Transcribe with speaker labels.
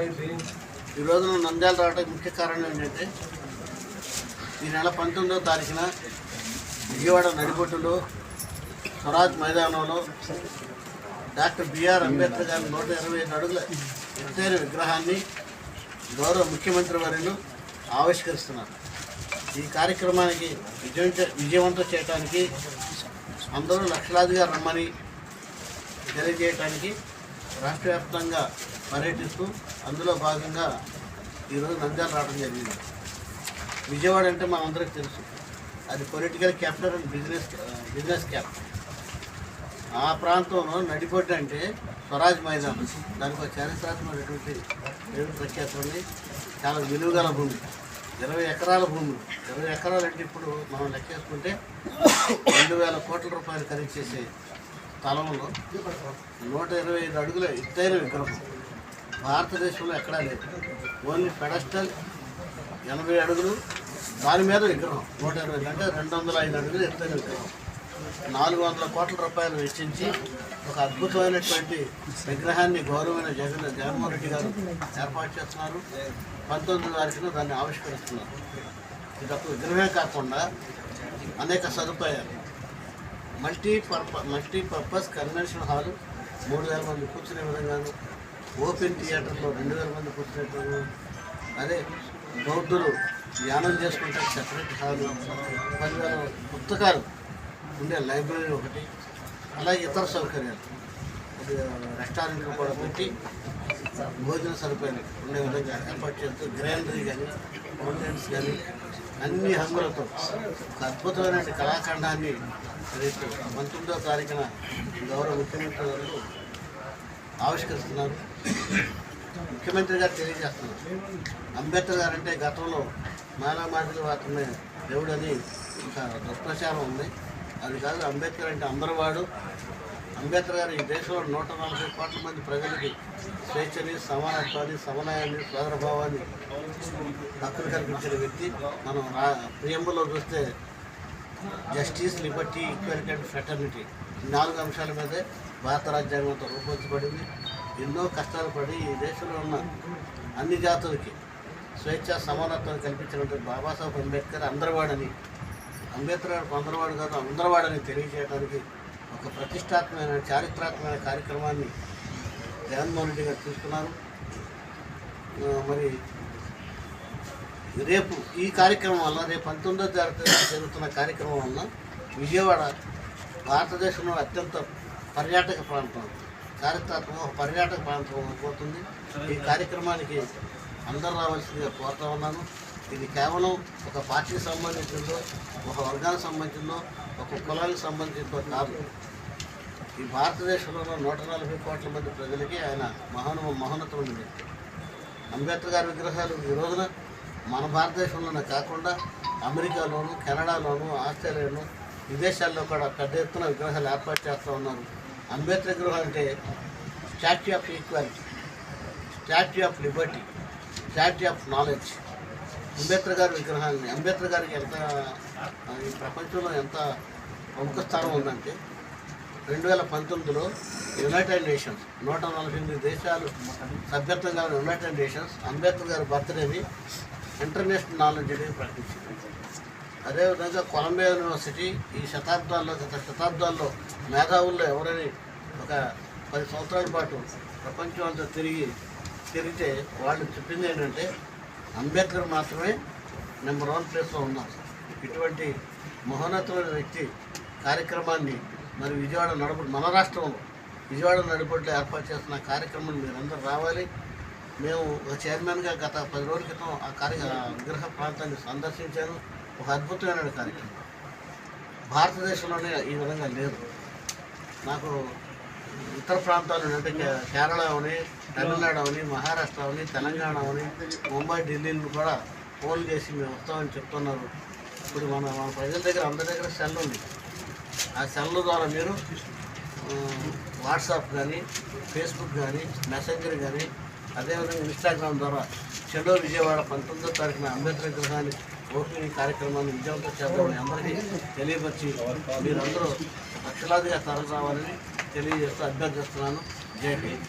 Speaker 1: ఈ రోజున నంద్యాల రావడానికి ముఖ్య కారణం ఏంటంటే ఈ నెల పంతొమ్మిదవ తారీఖున విజయవాడ నడిబొట్టులో స్వరాజ్ మైదానంలో డాక్టర్ బిఆర్ అంబేద్కర్ గారి నూట ఇరవై ఐదు అడుగుల ఎత్తైన విగ్రహాన్ని గౌరవ ముఖ్యమంత్రి వారిను ఆవిష్కరిస్తున్నారు. ఈ కార్యక్రమానికి విజయం విజయవంతం చేయడానికి అందరూ లక్షలాదిగా రమ్మని తెలియజేయటానికి రాష్ట్ర వ్యాప్తంగా పర్యటిస్తూ అందులో భాగంగా ఈరోజు నంద్యాల రావడం జరిగింది. విజయవాడ అంటే మనందరికీ తెలుసు. అది political capital and business business capital ఆ ప్రాంతంలో నడిపొడ్డు అంటే స్వరాజ్ మైదానం. దానికి ఒక చారిత్రాత్మకమైనటువంటి పేరు ప్రఖ్యాతి ఉంది. చాలా విలువగల భూమి. ఇరవై ఎకరాల భూమి. ఇరవై ఎకరాలు అంటే ఇప్పుడు మనం లెక్కేసుకుంటే రెండు వేల కోట్ల రూపాయలు ఖరీదు చేసే స్థలంలో నూట ఇరవై ఐదు అడుగుల ఎత్తైన విగ్రహం. భారతదేశంలో ఎక్కడా లేదు. ఓన్లీ పెడస్టల్ ఎనభై అడుగులు దాని మీద విగ్రహం నూట ఇరవై అంటే రెండు వందల ఐదు అడుగులు ఎత్తైన విగ్రహం. నాలుగు వందల కోట్ల రూపాయలు వెచ్చించి ఒక అద్భుతమైనటువంటి విగ్రహాన్ని గౌరవమైన జగన్ జగన్మోహన్ రెడ్డి గారు ఏర్పాటు చేస్తున్నారు. పంతొమ్మిది తారీఖున దాన్ని ఆవిష్కరిస్తున్నారు. ఇది ఒక విగ్రహమే కాకుండా అనేక సదుపాయాలు. మల్టీ పర్ప మల్టీ పర్పస్ కన్వెన్షన్ హాలు మూడు వేల మంది కూర్చునే విధంగాను ఓపెన్ థియేటర్లో రెండు వేల మంది కూర్చునేట్టుగా అదే బౌద్ధులు ధ్యానం చేసుకుంటే సెపరేట్ హాలు పదివేల పుస్తకాలు ఉండే లైబ్రరీ ఒకటి అలాగే ఇతర సౌకర్యాలు. రెస్టారెంట్లు కూడా పెట్టి భోజన సదుపాయాలు ఉండే విధంగా ఏర్పాటు చేస్తూ గ్రైనరీ కానీ మౌంటైన్స్ కానీ అన్ని హంగులతో ఒక అద్భుతమైన కళాఖండాన్ని రేపు పంతొమ్మిదో తారీఖున గౌరవ ముఖ్యమంత్రి గారు ఆవిష్కరిస్తున్నారు. ముఖ్యమంత్రి గారు తెలియజేస్తున్నారు. అంబేద్కర్ గారు అంటే గతంలో మానవ మాదిరి మాత్రమే దేవుడు అని ఒక దుష్ప్రచారం ఉంది. అది కాదు అంబేద్కర్ అంటే అందరివాడు. అంబేద్కర్ గారు ఈ దేశంలో నూట నలభై కోట్ల మంది ప్రజలకి స్వేచ్ఛని సమానత్వాన్ని సమన్వయాన్ని సోదరభావాన్ని హక్కులు కల్పించిన వ్యక్తి. మనం రా ప్రియంబులో చూస్తే justice liberty equality and fraternity. నాలుగు అంశాల మీదే భారత రాజ్యాంగంతో రూపొందించబడింది. ఎన్నో కష్టాలు పడి ఈ దేశంలో ఉన్న అన్ని జాతులకి స్వేచ్ఛ సమానత్వాన్ని కల్పించినటువంటి బాబాసాహెబ్ అంబేద్కర్ అందరివాడని అంబేద్కర్ గారు అందరివాడు కాదు అందరివాడని తెలియజేయడానికి ఒక ప్రతిష్టాత్మకమైన చారిత్రాత్మకమైన కార్యక్రమాన్ని జగన్మోహన్ రెడ్డి గారు తీసుకున్నారు. మరి రేపు ఈ కార్యక్రమం వల్ల రేపు పంతొమ్మిదో తారీఖు జరుగుతున్న కార్యక్రమం వల్ల విజయవాడ భారతదేశంలో అత్యంత పర్యాటక ప్రాంతం చారిత్రాత్మక ఒక పర్యాటక ప్రాంతం పోతుంది ఈ కార్యక్రమానికి అందరు రావాల్సిందిగా కోరుతా ఉన్నాను. ఇది కేవలం ఒక పార్టీకి సంబంధించిందో ఒక వర్గానికి సంబంధించిందో ఒక కులానికి సంబంధించిందో కాదు. ఈ భారతదేశంలో నూట నలభై కోట్ల మంది ప్రజలకి ఆయన మహాను మహోన్నతమైన వ్యక్తి. అంబేద్కర్ గారి విగ్రహాలు ఈ రోజున మన భారతదేశంలోనే కాకుండా అమెరికాలోను కెనడాలోను ఆస్ట్రేలియాలోను విదేశాల్లో కూడా పెద్ద ఎత్తున విగ్రహాలు ఏర్పాటు చేస్తూ ఉన్నారు. అంబేద్కర్ విగ్రహం అంటే statue of equality statue of liberty statue of knowledge Ambedkar గారి విగ్రహాన్ని అంబేద్కర్ గారికి ఎంత ఈ ప్రపంచంలో ఎంత ప్రముఖ స్థానం ఉందంటే రెండు వేల పంతొమ్మిదిలో యునైటెడ్ నేషన్స్ నూట నలభై ఎనిమిది దేశాలు సభ్యత్వం కలిగిన యునైటెడ్ నేషన్స్ అంబేద్కర్ గారి బర్త్డేని ఇంటర్నేషనల్ నాలెడ్జ్ డే ప్రకటించింది. అదేవిధంగా కొలంబియా యూనివర్సిటీ ఈ శతాబ్దాల్లో గత శతాబ్దాల్లో మేధావుల్లో ఎవరని ఒక పది సంవత్సరాల పాటు ప్రపంచం అంతా తిరిగి తిరిగితే వాళ్ళు చెప్పింది ఏంటంటే అంబేద్కర్ మాత్రమే నెంబర్ వన్ ప్లేస్లో ఉన్నారు ఇటువంటి మహోన్నతమైన వ్యక్తి కార్యక్రమాన్ని మరి విజయవాడ నడుపు మన రాష్ట్రంలో విజయవాడ నడిపట్లో ఏర్పాటు చేస్తున్న కార్యక్రమం మీరందరూ రావాలి. మేము ఒక చైర్మన్గా గత పది రోజుల క్రితం ఆ కార్య విగ్రహ ప్రాంతాన్ని సందర్శించాను. ఒక అద్భుతమైన కార్యక్రమం. భారతదేశంలోనే ఈ విధంగా లేదు. నాకు ఇతర ప్రాంతాలు అంటే కేరళ అవని తమిళనాడు అవని మహారాష్ట్ర అవని తెలంగాణ అవని ముంబై ఢిల్లీని కూడా ఫోన్ చేసి మేము వస్తామని చెప్తున్నారు. ఇప్పుడు మన మన ప్రజల దగ్గర అందరి దగ్గర సెల్ ఉంది. ఆ సెల్ ద్వారా మీరు వాట్సాప్ కానీ ఫేస్బుక్ కానీ మెసెంజర్ కానీ అదేవిధంగా ఇన్స్టాగ్రామ్ ద్వారా చెడో విజయవాడ పంతొమ్మిదో తారీఖున అంబేద్కర్ విగ్రహాన్ని ఓపెనింగ్ కార్యక్రమాన్ని విజయవంతం చేద్దామని అందరికీ తెలియపరిచి మీరందరూ లక్షలాదిగా తరలి రావాలని తెలియజేస్తూ అభ్యర్థిస్తున్నాను. జై హింద్.